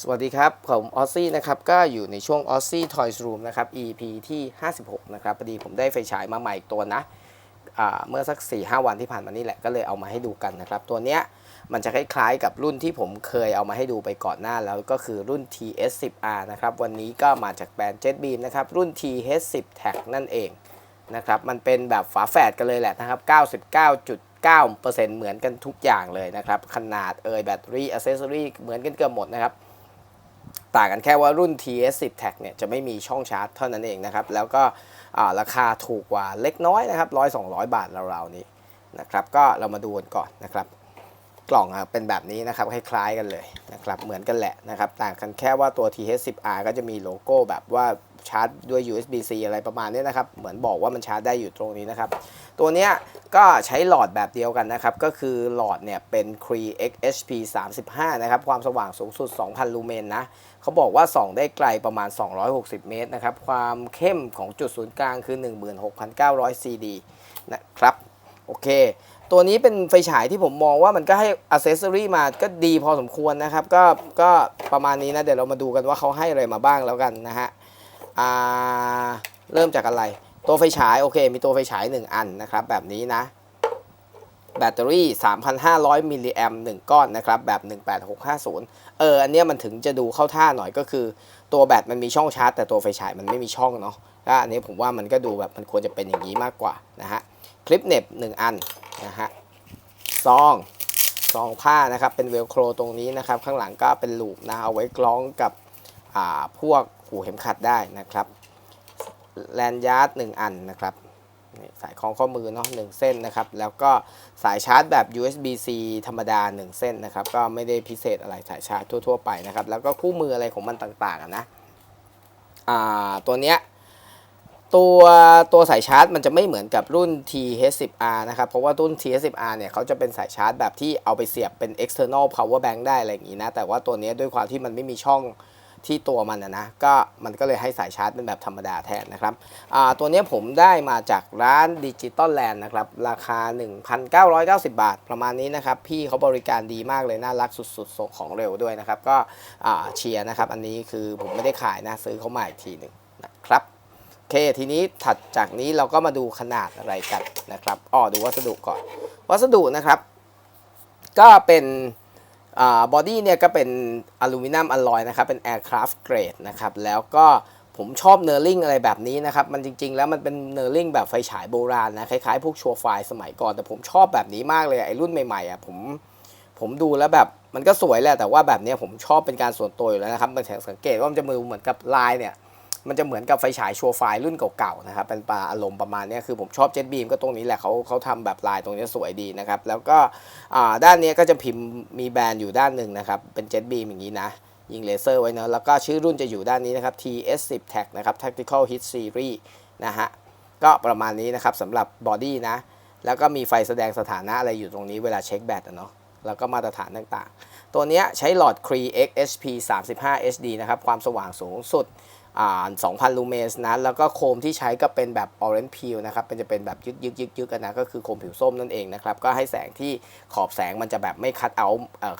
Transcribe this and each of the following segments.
สวัสดีครับ ผมออซซี่นะครับ ก็อยู่ในช่วง o z ซี่ Toys Room นะครับ EP ที่ 56 นะครับพอดีผมได้ไฟฉายมาใหม่ตัวนะเมื่อสัก 4-5 วันที่ผ่านมานี่แหละก็เลยเอามาให้ดูกันนะครับ ตัวเนี้ยมันจะคล้ายๆกับรุ่นที่ผมเคยเอามาให้ดูไปก่อนหน้าแล้วก็คือรุ่น TS10R นะครับ วันนี้ก็มาจากแบรนด์ JetBeam นะครับ รุ่น TH10 Tag นั่นเองนะครับ มันเป็นแบบฝาแฝดกันเลยแหละนะครับ 99.9%เหมือนกันทุกอย่างเลยนะครับ ขนาดเอยแบตเตอรี่อ c เซสซอรี่เหมือนกันเกือบหมดนะครับ ต่างกันแค่ว่ารุ่น TS10 Tag เนี่ยจะไม่มีช่องชาร์จเท่านั้นเองนะครับแล้วก็ราคาถูกกว่าเล็กน้อยนะครับ100-200บาทราวๆนี้นะครับก็เรามาดูกันก่อนนะครับกล่องเป็นแบบนี้นะครับคล้ายๆกันเลยนะครับเหมือนกันแหละนะครับต่างกันแค่ว่าตัว TH10R ก็จะมีโลโก้แบบว่าชาร์จด้วย USB-C อะไรประมาณนี้นะครับเหมือนบอกว่ามันชาร์จได้อยู่ตรงนี้นะครับ ตัวเนี้ยก็ใช้หลอดแบบเดียวกันนะครับ ก็คือหลอดเนี่ยเป็น Cree XHP 35 นะครับ ความสว่างสูงสุด 2,000 ลูเมนนะ เขาบอกว่าส่องได้ไกลประมาณ 260 เมตรนะครับ ความเข้มของจุดศูนย์กลางคือ 16,900 CD นะครับ โอเค ตัวนี้เป็นไฟฉายที่ผมมองว่ามันก็ให้อ c เซสซอรี่มาก็ดีพอสมควรนะครับ ก็ก็ประมาณนี้นะ เดี๋ยวเรามาดูกันว่าเขาให้อะไรมาบ้างแล้วกันนะฮะ อ่า เริ่มจากอะไร ตัวไฟฉายโอเค มีตัวไฟฉาย 1 อันนะครับ แบบนี้นะ แบตเตอรี่ 3,500 มิลลิแอม1ก้อนนะครับ แบบ 18650 เออ อันเนี้ยมันถึงจะดูเข้าท่าหน่อยก็คือ ตัวแบตมันมีช่องชาร์จ แต่ตัวไฟฉายมันไม่มีช่องเนาะก็อันนี้ผมว่ามันก็ดูแบบมันควรจะเป็นอย่างนี้มากกว่านะฮะ คลิปเหน็บ 1 อันนะฮะ ซองซองผ้านะครับ เป็นเวลโครตรงนี้นะครับ ข้างหลังก็เป็นลูปนะ เอาไว้คล้องกับอ่าพวกหูเข็มขัดได้นะครับ แลนยาร์ด1อันนะครับสายคล้องข้อมือเนาะหนึ่งเส้นนะครับ แล้วก็สายชาร์จแบบ USB-C ธรรมดา 1 เส้นนะครับ ก็ไม่ได้พิเศษอะไรสายชาร์จทั่ว ๆ ไปนะครับ แล้วก็คู่มืออะไรของมันต่างๆนะอ่าตัวเนี้ยตัวตัวสายชาร์จมันจะไม่เหมือนกับรุ่น TH10R นะครับ เพราะว่ารุ่น TH10R เนี่ยเขาจะเป็นสายชาร์จแบบที่เอาไปเสียบเป็น external power bank ได้อะไรอย่างนี้นะ แต่ว่าตัวนี้ด้วยความที่มันไม่มีช่อง ที่ตัวมันนะนะก็มันก็เลยให้สายชาร์จเป็นแบบธรรมดาแทนนะครับตัวนี้ผมได้มาจากร้านดิจิตอลแลนด์นะครับราคา 1,990 บาท ประมาณนี้นะครับ พี่เขาบริการดีมากเลย น่ารักสุดๆส่งของเร็วด้วยนะครับ ก็เชียร์นะครับ อันนี้คือผมไม่ได้ขายนะ ซื้อเขามาอีกทีหนึ่งนะครับโอเคทีนี้ถัดจากนี้เราก็มาดูขนาดอะไรกันนะครับอ๋อดูวัสดุก่อน วัสดุนะครับ ก็เป็น บอดี้เนี่ยก็เป็นอลูมิเนียมอลลอยนะครับ เป็นแอร์คราฟต์เกรดนะครับ แล้วก็ผมชอบเนอร์ลิงอะไรแบบนี้นะครับ มันจริง ๆ แล้วมันเป็นเนอร์ลิงแบบไฟฉายโบราณนะ คล้ายๆ พวกชัวร์ไฟสมัยก่อน แต่ผมชอบแบบนี้มากเลย ไอ้รุ่นใหม่ๆอะผมผมดูแล้วแบบมันก็สวยแหละ แต่ว่าแบบเนี้ยผมชอบเป็นการส่วนตัวอยู่แล้วนะครับมันสังเกตว่ามันจะมือเหมือนกับลายเนี่ย มันจะเหมือนกับไฟฉายชัวร์ไฟรุ่นเก่าๆนะครับเป็นปลาอารมณ์ประมาณนี้คือผมชอบเจ็ตบีมก็ตรงนี้แหละเขาเขาทำแบบลายตรงนี้สวยดีนะครับ แล้วก็ด้านนี้ก็จะพิมพ์มีแบรนด์อยู่ด้านหนึ่งนะครับ เป็นเจ็ตบีมอย่างนี้นะ ยิงเลเซอร์ไว้เนะแล้วก็ชื่อรุ่นจะอยู่ด้านนี้นะครับ TS10 Tag นะครับ Tactical Hit Series นะฮะก็ประมาณนี้นะครับสำหรับบอดี้นะแล้วก็มีไฟแสดงสถานะอะไรอยู่ตรงนี้เวลาเช็คแบตเนาะแล้วก็มาตรฐานต่างๆ ตัวเนี้ยใช้หลอด Cree XHP 35 HD นะครับ ความสว่างสูงสุด 2,000 ลูเมนนะแล้วก็โคมที่ใช้ก็เป็นแบบ orange peel นะครับเป็นจะเป็นแบบยึกยึกยึกยึกกันนะก็คือโคมผิวส้มนั่นเองนะครับก็ให้แสงที่ขอบแสงมันจะแบบไม่คัดเอา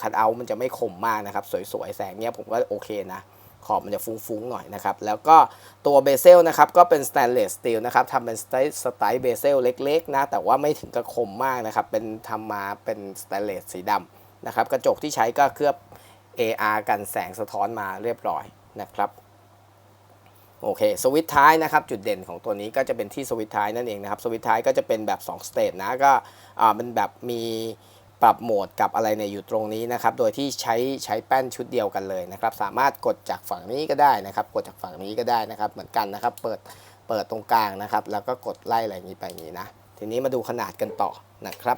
คัดเอามันจะไม่คมมากนะครับสวยๆ แสงเนี้ยผมก็โอเคนะขอบมันจะฟุ้งๆหน่อยนะครับ แล้วก็ตัวเบเซลนะครับก็เป็นสแตนเลสสตีลนะครับทำเป็นสไตล์สไตล์เบเซลเล็กๆนะแต่ว่าไม่ถึงกับคมมากนะครับเป็นทำมาเป็นสแตนเลสสีดำนะครับกระจกที่ใช้ก็เคลือบ AR กันแสงสะท้อนมาเรียบร้อยนะครับ โอเคสวิตช์ท้ายนะครับจุดเด่นของตัวนี้ก็จะเป็นที่สวิตช์ท้ายนั่นเองนะครับสวิตช์ท้ายก็จะเป็นแบบ2สเตจนะก็อ่าเป็นแบบมีปรับโหมดกับอะไรเนี่ยอยู่ตรงนี้นะครับ โดยที่ใช้ใช้แป้นชุดเดียวกันเลยนะครับ สามารถกดจากฝั่งนี้ก็ได้นะครับ กดจากฝั่งนี้ก็ได้นะครับ เหมือนกันนะครับ เปิดเปิดตรงกลางนะครับ แล้วก็กดไล่อะไรอย่างนี้ไปนี้นะ ทีนี้มาดูขนาดกันต่อนะครับ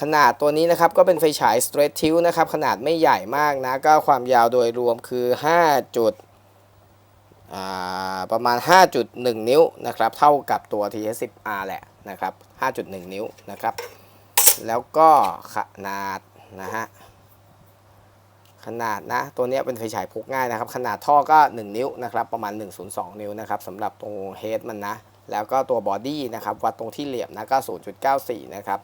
ขนาดตัวนี้นะครับก็เป็นไฟฉาย straight tilt นะครับ ขนาดไม่ใหญ่มากนะ ก็ความยาวโดยรวมคือ 5 จุด ประมาณ 5.1 นิ้วนะครับ เท่ากับตัว TS10R แหละนะครับ 5.1 นิ้วนะครับ แล้วก็ขนาดนะฮะ ขนาดนะ ตัวนี้เป็นไฟฉายพกง่ายนะครับ ขนาดท่อก็ 1 นิ้วนะครับ ประมาณ 102 นิ้วนะครับสำหรับตรงเฮดมันนะ แล้วก็ตัวบอดี้นะครับ วัดตรงที่เหลี่ยมนะก็0.94 นะครับ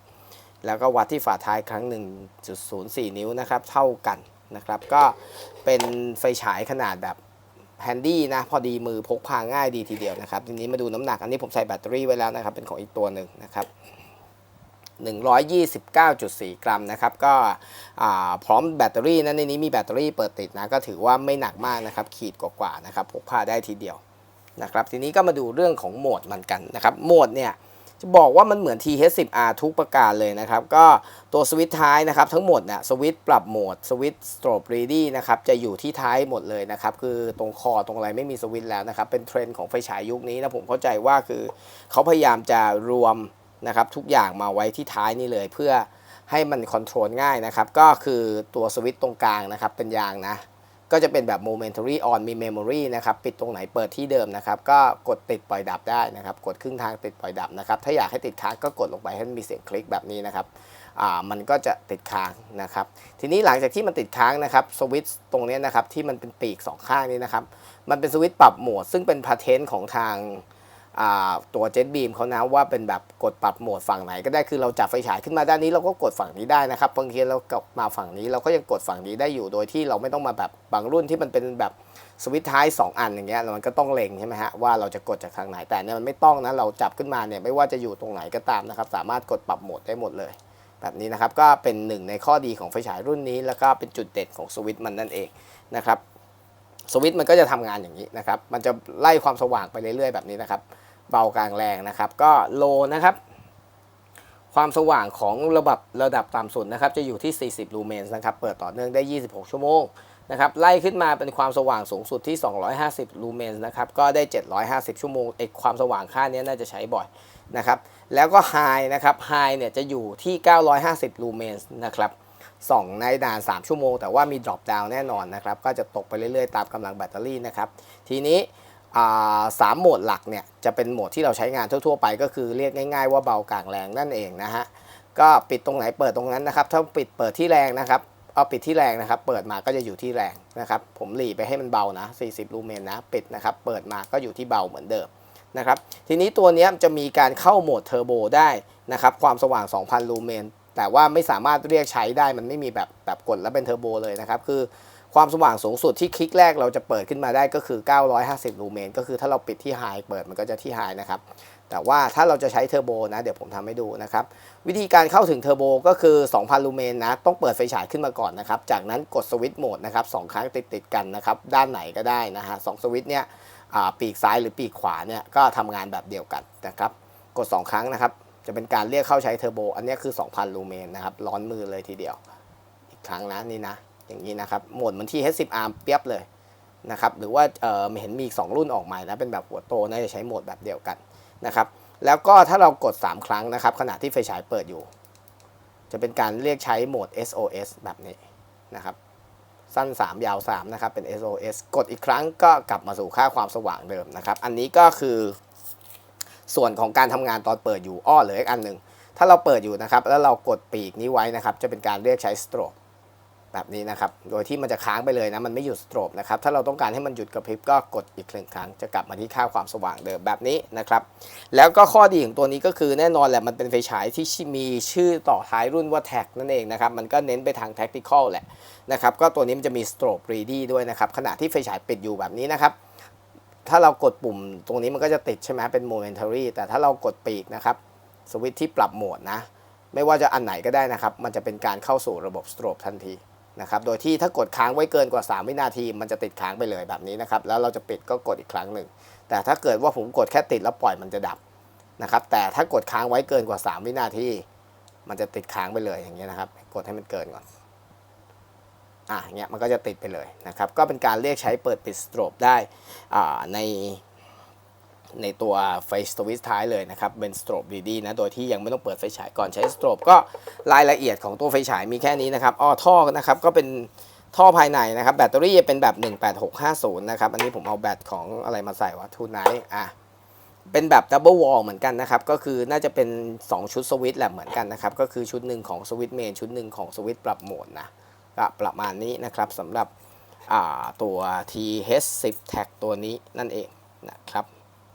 แล้วก็วัดที่ฝาท้ายครั้ง 1.04 นิ้วนะครับ เท่ากันนะครับ ก็เป็นไฟฉายขนาดแบบ แฮนดี้นะพอดีมือพกพาง่ายดีทีเดียวนะครับทีนี้มาดูน้ำหนักอันนี้ผมใส่แบตเตอรี่ไว้แล้วนะครับเป็นของอีกตัวหนึ่งนะครับ129.4 กรัมนะครับก็อ่าพร้อมแบตเตอรี่นะในนี้มีแบตเตอรี่เปิดติดนะก็ถือว่าไม่หนักมากนะครับขีดกว่าๆนะครับพกพาได้ทีเดียวนะครับทีนี้ก็มาดูเรื่องของโหมดมันกันนะครับโหมดเนี่ย จะบอกว่ามันเหมือน TH10R ทุกประการเลยนะครับ ก็ตัวสวิตช์ท้ายนะครับทั้งหมดเนี่ยสวิตช์ปรับโหมดสวิตช์ strobe ready นะครับจะอยู่ที่ท้ายหมดเลยนะครับ คือตรงคอตรงอะไรไม่มีสวิตแล้วนะครับ เป็นเทรนด์ของไฟฉายยุคนี้นะผมเข้าใจว่าคือเขาพยายามจะรวมนะครับทุกอย่างมาไว้ที่ท้ายนี่เลยเพื่อให้มันคอนโทรลง่ายนะครับ ก็คือตัวสวิตตรงกลางนะครับเป็นยางนะ ก็จะเป็นแบบ momentary on มี memory นะครับ ปิดตรงไหนเปิดที่เดิมนะครับ ก็กดติดปล่อยดับได้นะครับ กดครึ่งทางติดปล่อยดับนะครับ ถ้าอยากให้ติดค้างก็กดลงไปให้มันมีเสียงคลิกแบบนี้นะครับ อ่า มันก็จะติดค้างนะครับ ทีนี้หลังจากที่มันติดค้างนะครับ สวิตช์ตรงนี้นะครับที่มันเป็นปีกสองข้างนี้นะครับ มันเป็นสวิตช์ปรับโหมด ซึ่งเป็นพาเทนต์ของทาง ตัวเจ็ตบีมเขานะว่าเป็นแบบกดปรับโหมดฝั่งไหนก็ได้คือเราจับไฟฉายขึ้นมาด้านนี้เราก็กดฝั่งนี้ได้นะครับบางทีเรากลับมาฝั่งนี้เราก็ยังกดฝั่งนี้ได้อยู่โดยที่เราไม่ต้องมาแบบบางรุ่นที่มันเป็นแบบสวิตช์ท้าย 2 อันอย่างเงี้ยมันก็ต้องเล็งใช่ไหมฮะว่าเราจะกดจากทางไหนแต่เนี่ยมันไม่ต้องนะเราจับขึ้นมาเนี่ยไม่ว่าจะอยู่ตรงไหนก็ตามนะครับ สามารถกดปรับโหมดได้หมดเลย แบบนี้นะครับก็เป็นหนึ่งในข้อดีของไฟฉายรุ่นนี้ แล้วก็เป็นจุดเด่นของสวิตช์มันนั่นเองนะครับสวิตช์มันก็จะทำงานอย่างนี้นะครับ มันจะไล่ความสว่างไปเรื่อยๆแบบนี้นะครับ เบากลางแรงนะครับ ก็โลนะครับ ความสว่างของระดับระดับต่ำสุดนะครับ จะอยู่ที่ 40 ลูเมนส์นะครับ เปิดต่อเนื่องได้ 26 ชั่วโมงนะครับ ไล่ขึ้นมาเป็นความสว่างสูงสุดที่ 250 ลูเมนส์นะครับ ก็ได้ 750 ชั่วโมงไอความสว่างค่านี้น่าจะใช้บ่อยนะครับ แล้วก็ไฮนะครับไฮเนี่ยจะอยู่ที่ 950 ลูเมนส์นะครับส่องในนาน 3 ชั่วโมง แต่ว่ามี drop down แน่นอนนะครับ ก็จะตกไปเรื่อยๆ ตามกำลังแบตเตอรี่นะครับ ทีนี้ สามโหมดหลักเนี่ยจะเป็นโหมดที่เราใช้งานทั่วๆไป ก็คือเรียกง่าย ๆ ว่าเบากลางแรงนั่นเองนะฮะก็ปิดตรงไหนเปิดตรงนั้นนะครับ ถ้าปิดเปิดที่แรงนะครับเอาปิดที่แรงนะครับ เปิดมาก็จะอยู่ที่แรงนะครับ ผมหลีไปให้มันเบานะ 40 ลูเมนนะ ปิดนะครับ เปิดมาก็อยู่ที่เบาเหมือนเดิมนะครับ ทีนี้ตัวนี้จะมีการเข้าโหมดเทอร์โบได้นะครับ ความสว่าง 2,000 ลูเมน แต่ว่าไม่สามารถเรียกใช้ได้ มันไม่มีแบบแบบกดแล้วเป็นเทอร์โบเลยนะครับ คือ ความสว่างสูงสุดที่คลิกแรกเราจะเปิดขึ้นมาได้ก็คือ 950 ลูเมน ก็คือถ้าเราปิดที่ไฮเปิดมันก็จะที่ไฮนะครับ แต่ว่าถ้าเราจะใช้เทอร์โบนะ เดี๋ยวผมทำให้ดูนะครับ วิธีการเข้าถึงเทอร์โบก็คือ 2,000 ลูเมนนะ ต้องเปิดไฟฉายขึ้นมาก่อนนะครับ จากนั้นกดสวิตช์โหมดนะครับสองครั้งติดติดๆกันนะครับ ด้านไหนก็ได้นะฮะสองสวิตช์เนี่ยปีกซ้ายหรือปีกขวาเนี่ยก็ทำงานแบบเดียวกันนะครับ กด 2 ครั้งนะครับ จะเป็นการเรียกเข้าใช้เทอร์โบ อันนี้คือ 2,000 ลูเมนนะครับ ร้อนมือเลยทีเดียว อีกครั้งนะนี่นะ อย่างนี้นะครับโหมดเหมือนที่ H10 ARM เปียบเลยนะครับหรือว่าเออเห็นมีอีก2รุ่นออกใหม่นะเป็นแบบหัวโตน่าจะใช้โหมดแบบเดียวกันนะครับแล้วก็ถ้าเรากด 3 ครั้งนะครับขณะที่ไฟฉายเปิดอยู่ จะเป็นการเรียกใช้โหมด SOS แบบนี้นะครับสั้น 3 ยาว 3 นะครับ เป็น SOS กดอีกครั้งก็กลับมาสู่ค่าความสว่างเดิมนะครับ อันนี้ก็คือ ส่วนของการทำงานตอนเปิดอยู่อ้อเหลืออีกอันหนึ่งถ้าเราเปิดอยู่นะครับ แล้วเรากดปีกนี้ไว้นะครับ จะเป็นการเรียกใช้สโตรบ แบบนี้นะครับ โดยที่มันจะค้างไปเลยนะ มันไม่หยุดสโตรบนะครับ ถ้าเราต้องการให้มันหยุดกระพริบก็กดอีกหนึ่งครั้ง จะกลับมาที่ค่าความสว่างเดิมแบบนี้นะครับ แล้วก็ข้อดีของตัวนี้ก็คือแน่นอนแหละ มันเป็นไฟฉายที่มีชื่อต่อท้ายรุ่นว่าแท็กนั่นเองนะครับ มันก็เน้นไปทาง tactical แหละนะครับ ก็ตัวนี้มันจะมี strobe ready ด้วยนะครับ ขณะที่ไฟฉายปิดอยู่แบบนี้นะครับถ้าเรากดปุ่มตรงนี้มันก็จะติดใช่ไหมเป็น momentary แต่ถ้าเรากดปีกนะครับสวิตช์ที่ปรับโหมดนะ ไม่ว่าจะอันไหนก็ได้นะครับ มันจะเป็นการเข้าสู่ระบบ strobe ทันที นะครับ โดยที่ถ้ากดค้างไว้เกินกว่า 3 วินาที มันจะติดค้างไปเลยแบบนี้นะครับ แล้วเราจะปิดก็กดอีกครั้งหนึ่ง แต่ถ้าเกิดว่าผมกดแค่ติดแล้วปล่อยมันจะดับนะครับ แต่ถ้ากดค้างไว้เกินกว่า 3 วินาที มันจะติดค้างไปเลยอย่างเงี้ยนะครับ กดให้มันเกินก่อน อะเงี้ยมันก็จะติดไปเลยนะครับ ก็เป็นการเรียกใช้เปิดปิดสโตรบได้อ่าใน ในตัวไฟสวิตช์ท้ายเลยนะครับ เป็นสโตรบดีๆนะ โดยที่ยังไม่ต้องเปิดไฟฉายก่อนใช้สโตรบก็รายละเอียดของตัวไฟฉายมีแค่นี้นะครับอ้อท่อนะครับก็เป็นท่อภายในนะครับ แบตเตอรี่เป็นแบบ 18650 นะครับ อันนี้ผมเอาแบตของอะไรมาใส่วะทูไนท์อะเป็นแบบดับเบิลวอลเหมือนกันนะครับ ก็คือน่าจะเป็น 2 ชุดสวิตช์แหละเหมือนกันนะครับ ก็คือชุดหนึ่งของสวิตช์เมนชุดหนึ่งของสวิตช์ปรับโหมดนะก็ประมาณนี้นะครับสำหรับตัว TH10 Tag ตัวนี้นั่นเองนะครับ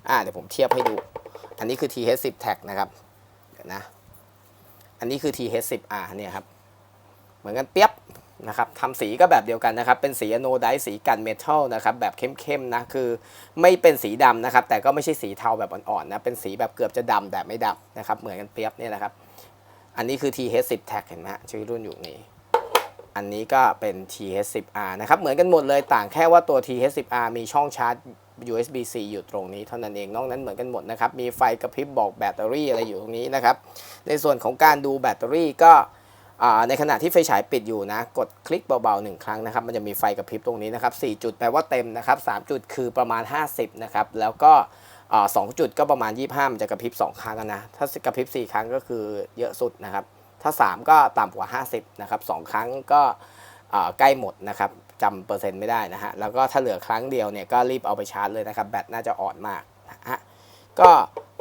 อ่าเดี๋ยวผมเทียบให้ดู อันนี้คือ TH10 Tag นะครับเดี๋ยวนะอันนี้คือ TH10R เนี่ยครับเหมือนกันเปียบนะครับทำสีก็แบบเดียวกันนะครับ เป็นสีอโนไดซ์สีกันเมทัลนะครับ แบบเข้มๆนะ คือไม่เป็นสีดำนะครับ แต่ก็ไม่ใช่สีเทาแบบอ่อนๆนะ เป็นสีแบบเกือบจะดำแต่ไม่ดำนะครับ เหมือนกันเปรียบเนี่ยนะครับ อันนี้คือ TH10 Tag เห็นไหมชื่อรุ่นอยู่นี้ อันนี้ก็เป็น TH10R นะครับเหมือนกันหมดเลยต่างแค่ว่าตัว TH10R มีช่องชาร์จ USB-C อยู่ตรงนี้เท่านั้นเองนอกนั้นเหมือนกันหมดนะครับ มีไฟกระพริบบอกแบตเตอรี่อะไรอยู่ตรงนี้นะครับ ในส่วนของการดูแบตเตอรี่ก็ในขณะที่ไฟฉายปิดอยู่นะ กดคลิกเบาๆหนึ่งครั้งนะครับ มันจะมีไฟกระพริบตรงนี้นะครับ4จุดแปลว่าเต็มนะครับ3จุดคือประมาณ 50 นะครับ แล้วก็สองจุดก็ประมาณ 25 มันจะกระพริบ 2 ครั้งนะ ถ้ากระพริบ 4 ครั้งก็คือเยอะสุดนะครับ ถ้า 3 ก็ต่ำกว่า 50นะครับ2ครั้งก็ใกล้หมดนะครับจำเปอร์เซ็นต์ไม่ได้นะฮะแล้วก็ถ้าเหลือครั้งเดียวเนี่ยก็รีบเอาไปชาร์จเลยนะครับแบตน่าจะอ่อนมากนะฮะก็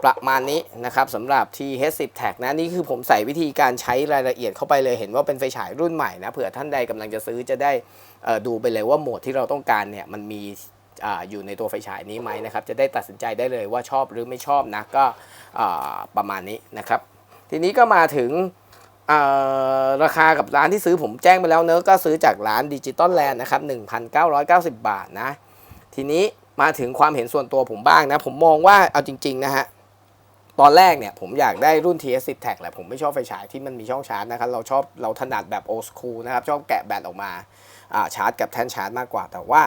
ประมาณนี้นะครับสำหรับ TH10 Tag นะนี่คือผมใส่วิธีการใช้รายละเอียดเข้าไปเลยเห็นว่าเป็นไฟฉายรุ่นใหม่นะเผื่อท่านใดกำลังจะซื้อจะได้ดูไปเลยว่าโหมดที่เราต้องการเนี่ยมันมีออยู่ในตัวไฟฉายนี้ไหมนะครับจะได้ตัดสินใจได้เลยว่าชอบหรือไม่ชอบนะก็ประมาณนี้นะครับ ทีนี้ก็มาถึง ราคากับร้านที่ซื้อผมแจ้งไปแล้วเนอะก็ซื้อจากร้านดิจิตอลแลนด์นะครับ 1,990 บาทนะ ทีนี้มาถึงความเห็นส่วนตัวผมบ้างนะ ผมมองว่าเอาจริง ๆ นะฮะ ตอนแรกเนี่ยผมอยากได้รุ่น TS10 Tag แหละ ผมไม่ชอบไฟฉายที่มันมีช่องชาร์จนะครับ เราชอบเราถนัดแบบ old school นะครับ ชอบแกะแบตออกมาาชาร์จกับแท่นชาร์จมากกว่าแต่ว่า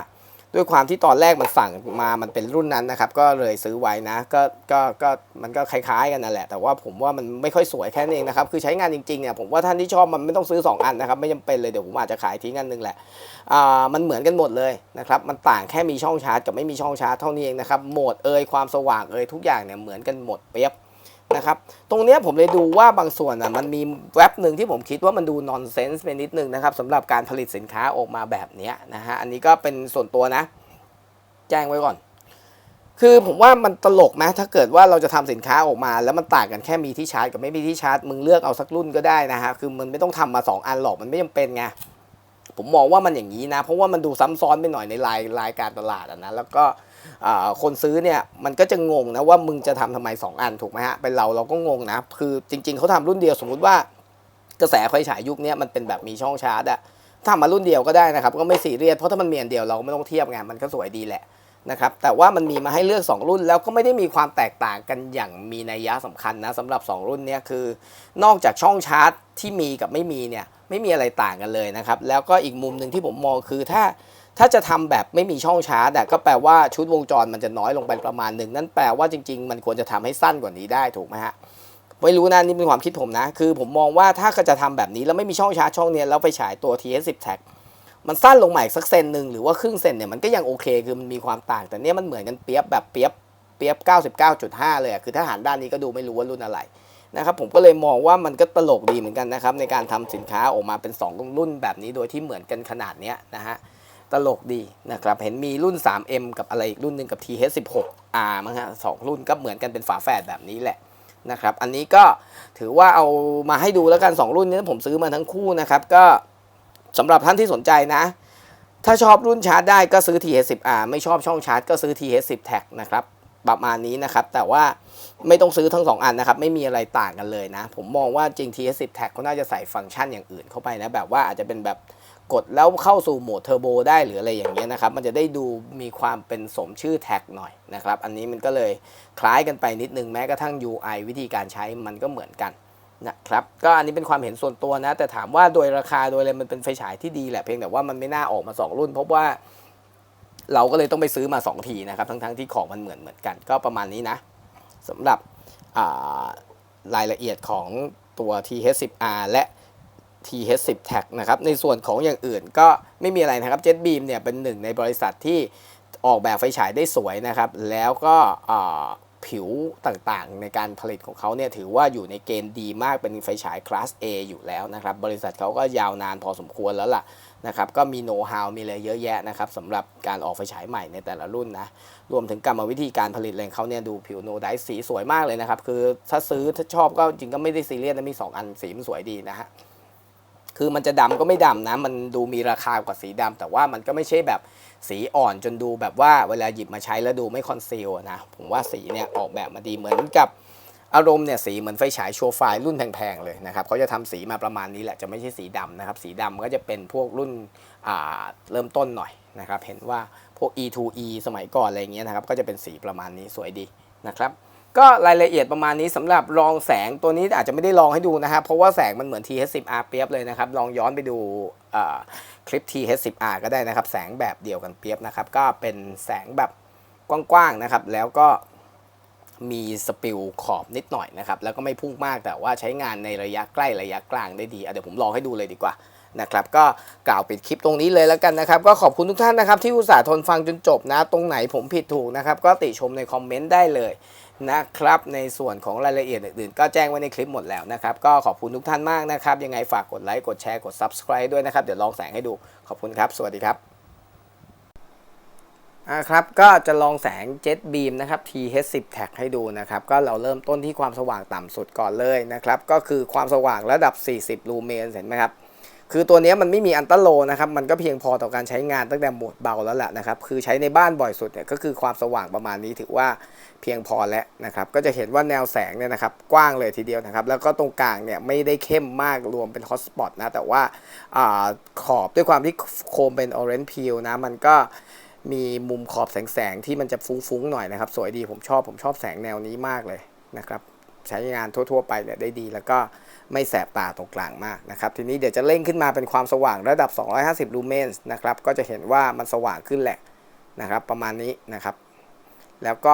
ด้วยความที่ตอนแรกมันสั่งมามันเป็นรุ่นนั้นนะครับ ก็เลยซื้อไว้นะ ก็ก็ก็มันก็คล้ายๆกันนั่นแหละ แต่ว่าผมว่ามันไม่ค่อยสวยแค่นั้นเองนะครับ คือใช้งานจริงๆเนี่ยผมว่าท่านที่ชอบมันไม่ต้องซื้อ 2 อันนะครับ ไม่จำเป็นเลยเดี๋ยวผมอาจจะขายทิ้งอันนึงแหละอ่ามันเหมือนกันหมดเลยนะครับ มันต่างแค่มีช่องชาร์จกับไม่มีช่องชาร์จเท่านี้เองนะครับ โหมดเอ่ยความสว่างเอ่ยทุกอย่างเนี่ยเหมือนกันหมดเปียบ นะครับ ตรงเนี้ยผมเลยดูว่าบางส่วนอะมันมีแว็บหนึ่งที่ผมคิดว่ามันดูนอนเซนส์ไปนิดนึงนะครับสำหรับการผลิตสินค้าออกมาแบบเนี้ยนะฮะอันนี้ก็เป็นส่วนตัวนะ แจ้งไว้ก่อน คือผมว่ามันตลกไหมถ้าเกิดว่าเราจะทำสินค้าออกมา แล้วมันต่างกันแค่มีที่ชาร์จกับไม่มีที่ชาร์จมึงเลือกเอาสักรุ่นก็ได้นะฮะคือมันไม่ต้องทำมาสองอันหรอกมันไม่จำเป็นไงผมมองว่ามันอย่างนี้นะ เพราะว่ามันดูซ้ำซ้อนไปหน่อยในรายรายการตลาดอะนะแล้วก็ คนซื้อเนี่ยมันก็จะงงนะว่ามึงจะทำทำไม 2 อันถูกไหมฮะเป็นเราเราก็งงนะ คือจริง ๆเขาทำรุ่นเดียวสมมุติว่ากระแสไฟฉายยุคนี้มันเป็นแบบมีช่องชาร์จอะทำมารุ่นเดียวก็ได้นะครับ ก็ไม่ซีเรียสเพราะถ้ามันมีอันเดียวเราไม่ต้องเทียบไงมันก็สวยดีแหละนะครับแต่ว่ามันมีมาให้เลือก 2 รุ่นแล้วก็ไม่ได้มีความแตกต่างกันอย่างมีนัยยะสำคัญนะสำหรับ 2 รุ่นนี้คือ นอกจากช่องชาร์จที่มีกับไม่มีเนี่ยไม่มีอะไรต่างกันเลยนะครับแล้วก็อีกมุมหนึ่งที่ผมมองคือถ้า ถ้าจะทำแบบไม่มีช่องชาร์จก็แปลว่าชุดวงจรมันจะน้อยลงไปประมาณหนึ่งนั่นแปลว่าจริง ๆ มันควรจะทำให้สั้นกว่านี้ได้ถูกไหมฮะไม่รู้นะนี่เป็นความคิดผมนะ คือผมมองว่าถ้าจะทำแบบนี้แล้วไม่มีช่องชาร์จช่องเนี้ยแล้วไปฉายตัว TS10 Tag มันสั้นลงใหม่สักเซนหนึ่งหรือว่าครึ่งเซนเนี่ยมันก็ยังโอเคคือมันมีความต่าง แต่เนี้ยมันเหมือนกันเปียบแบบเปียบเปียบ 99.5 เลยคือถ้าหันด้านนี้ก็ดูไม่รู้ว่ารุ่นอะไรนะครับผมก็เลยมองว่ามันก็ตลกดีเหมือนกันนะครับในการทำสินค้าออกมาเป็น 2 รุ่นแบบนี้โดยที่เหมือนกันขนาดเนี้ยนะฮะ ตลกดีนะครับ เห็นมีรุ่น 3M กับอะไรอีกรุ่นหนึ่งกับ TH16R มั้งฮะสองรุ่นก็เหมือนกันเป็นฝาแฝดแบบนี้แหละนะครับ อันนี้ก็ถือว่าเอามาให้ดูแล้วกัน 2 รุ่นนี้ผมซื้อมาทั้งคู่นะครับ ก็สำหรับท่านที่สนใจนะ ถ้าชอบรุ่นชาร์จได้ก็ซื้อ TH10R ไม่ชอบช่องชาร์จก็ซื้อ TH10 Tag นะครับประมาณนี้นะครับ แต่ว่าไม่ต้องซื้อทั้ง 2 อันนะครับ ไม่มีอะไรต่างกันเลยนะ ผมมองว่าจริง TH10 Tag เขาน่าจะใส่ฟังก์ชันอย่างอื่นเข้าไปนะ แบบว่าอาจจะเป็นแบบ กดแล้วเข้าสู่โหมดเทอร์โบได้หรืออะไรอย่างเงี้ยนะครับ มันจะได้ดูมีความเป็นสมชื่อแท็กหน่อยนะครับ อันนี้มันก็เลยคล้ายกันไปนิดนึงแม้กระทั่ง UI วิธีการใช้มันก็เหมือนกันนะครับ ก็อันนี้เป็นความเห็นส่วนตัวนะ แต่ถามว่าโดยราคาโดยอะไรมันเป็นไฟฉายที่ดีแหละเพียงแต่ว่ามันไม่น่าออกมา 2 รุ่น เพราะว่าเราก็เลยต้องไปซื้อมา 2 ทีนะครับ ทั้งๆที่ของมันเหมือนเหมือนกัน ก็ประมาณนี้นะสำหรับรายละเอียดของตัว TH10R และ TH10 Tag นะครับในส่วนของอย่างอื่นก็ไม่มีอะไรนะครับ JetBeam เนี่ยเป็นหนึ่งในบริษัทที่ออกแบบไฟฉายได้สวยนะครับ แล้วก็ผิวต่างๆ ในการผลิตของเขาเนี่ยถือว่าอยู่ในเกณฑ์ดีมากเป็นไฟฉายคลาส A อยู่แล้วนะครับ บริษัทเขาก็ยาวนานพอสมควรแล้วล่ะนะครับก็มีโน้ตฮาวมีอะไรเยอะแยะนะครับสำหรับการออกไฟฉายใหม่ในแต่ละรุ่นนะ รวมถึงกรรมวิธีการผลิตอะไรงเขาเนี่ยดูผิวโนไดสีสวยมากเลยนะครับ คือถ้าซื้อถ้าชอบก็จริงก็ไม่ได้ซีเรียสนะมี 2 อันสีมันสวยดีนะฮะ คือมันจะดำก็ไม่ดำนะ มันดูมีราคากว่าสีดำแต่ว่ามันก็ไม่ใช่แบบสีอ่อนจนดูแบบว่าเวลาหยิบมาใช้แล้วดูไม่คอนซีลนะ ผมว่าสีเนี่ยออกแบบมาดีเหมือนกับอารมณ์เนี่ยสีเหมือนไฟฉายโชว์ไฟรุ่นแพงๆเลยนะครับเขาจะทำสีมาประมาณนี้แหละจะไม่ใช่สีดำนะครับ สีดำก็จะเป็นพวกรุ่นอ่าเริ่มต้นหน่อยนะครับ เห็นว่าพวก E2E สมัยก่อนอะไรเงี้ยนะครับ ก็จะเป็นสีประมาณนี้สวยดีนะครับ ก็รายละเอียดประมาณนี้สำหรับรองแสงตัวนี้อาจจะไม่ได้ลองให้ดูนะครับ เพราะว่าแสงมันเหมือน TH10R เปียบเลยนะครับ ลองย้อนไปดูคลิป TH10R ก็ได้นะครับ แสงแบบเดียวกันเปียบนะครับ ก็เป็นแสงแบบกว้างๆนะครับ แล้วก็มีสปิลขอบนิดหน่อยนะครับ แล้วก็ไม่พุ่งมากแต่ว่าใช้งานในระยะใกล้ระยะกลางได้ดีเดี๋ยวผมลองให้ดูเลยดีกว่า นะครับก็กล่าวปิดคลิปตรงนี้เลยแล้วกันนะครับก็ขอบคุณทุกท่านนะครับที่อุตส่าห์ทนฟังจนจบนะ ตรงไหนผมผิดถูกนะครับก็ติชมในคอมเมนต์ได้เลยนะครับในส่วนของรายละเอียดอื่นๆ ก็แจ้งไว้ในคลิปหมดแล้วนะครับ ก็ขอบคุณทุกท่านมากนะครับ ยังไงฝากกดไลค์ กดแชร์ กด Subscribe ด้วยนะครับ เดี๋ยวลองแสงให้ดูขอบคุณครับ สวัสดีครับอ่าครับก็จะลองแสง Jet Beam นะครับ TH10 Tag ให้ดูนะครับ ก็เราเริ่มต้นที่ความสว่างต่ำสุดก่อนเลยนะครับ ก็คือความสว่างระดับ 40 ลูเมนเห็นไหมครับ คือตัวนี้มันไม่มีอันตาโลนะครับมันก็เพียงพอต่อการใช้งานตั้งแต่โหมดเบาแล้วแหละนะครับคือใช้ในบ้านบ่อยสุดเนี่ยก็คือความสว่างประมาณนี้ถือว่าเพียงพอแล้วนะครับก็จะเห็นว่าแนวแสงเนี่ยนะครับกว้างเลยทีเดียวนะครับแล้วก็ตรงกลางเนี่ยไม่ได้เข้มมากรวมเป็นฮอตสปอตนะแต่ว่าอาขอบด้วยความที่โคมเป็น Orange Peel นะมันก็มีมุมขอบแสงๆที่มันจะฟุ้งๆหน่อยนะครับ สวยดีผมชอบผมชอบแสงแนวนี้มากเลยนะครับ ใช้งานทั่ว ๆ ไปเนี่ยได้ดี แล้วก็ไม่แสบตาตรงกลางมากนะครับทีนี้เดี๋ยวจะเร่งขึ้นมาเป็นความสว่างระดับ 250 ลูเมนส์นะครับก็จะเห็นว่ามันสว่างขึ้นแหละนะครับประมาณนี้นะครับแล้วก็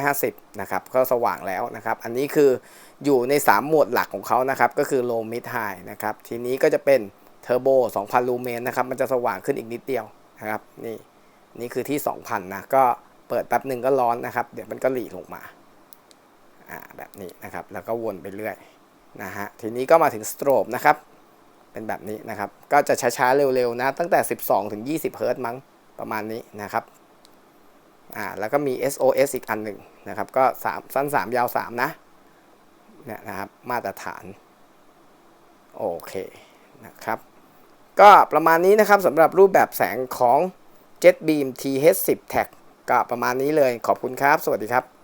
950 นะครับ ก็สว่างแล้วนะครับ อันนี้คืออยู่ใน 3 หมวดหลักของเขานะครับ ก็คือ low mid high นะครับ ทีนี้ก็จะเป็นเทอร์โบ 2,000 ลูเมนนะครับ มันจะสว่างขึ้นอีกนิดเดียวนะครับ นี่ นี่คือที่ 2,000 นะ ก็เปิดแป๊บหนึ่งก็ร้อนนะครับ เดี๋ยวมันก็หลีลงมา อ่าแบบนี้นะครับ แล้วก็วนไปเรื่อยนะฮะ ทีนี้ก็มาถึงสโตรบนะครับ เป็นแบบนี้นะครับ ก็จะช้าๆเร็วๆนะ ตั้งแต่ 12 ถึง 20เฮิร์ตซ์มั้ง ประมาณนี้นะครับ อ่า แล้วก็มี SOS อีกอันหนึ่งนะครับ ก็ 3 สั้น 3 ยาว 3 นะ เนี่ยนะครับ มาตรฐาน โอเคนะครับ ก็ประมาณนี้นะครับสำหรับรูปแบบแสงของ Jet Beam TH10 Tag ก็ประมาณนี้เลย ขอบคุณครับ สวัสดีครับ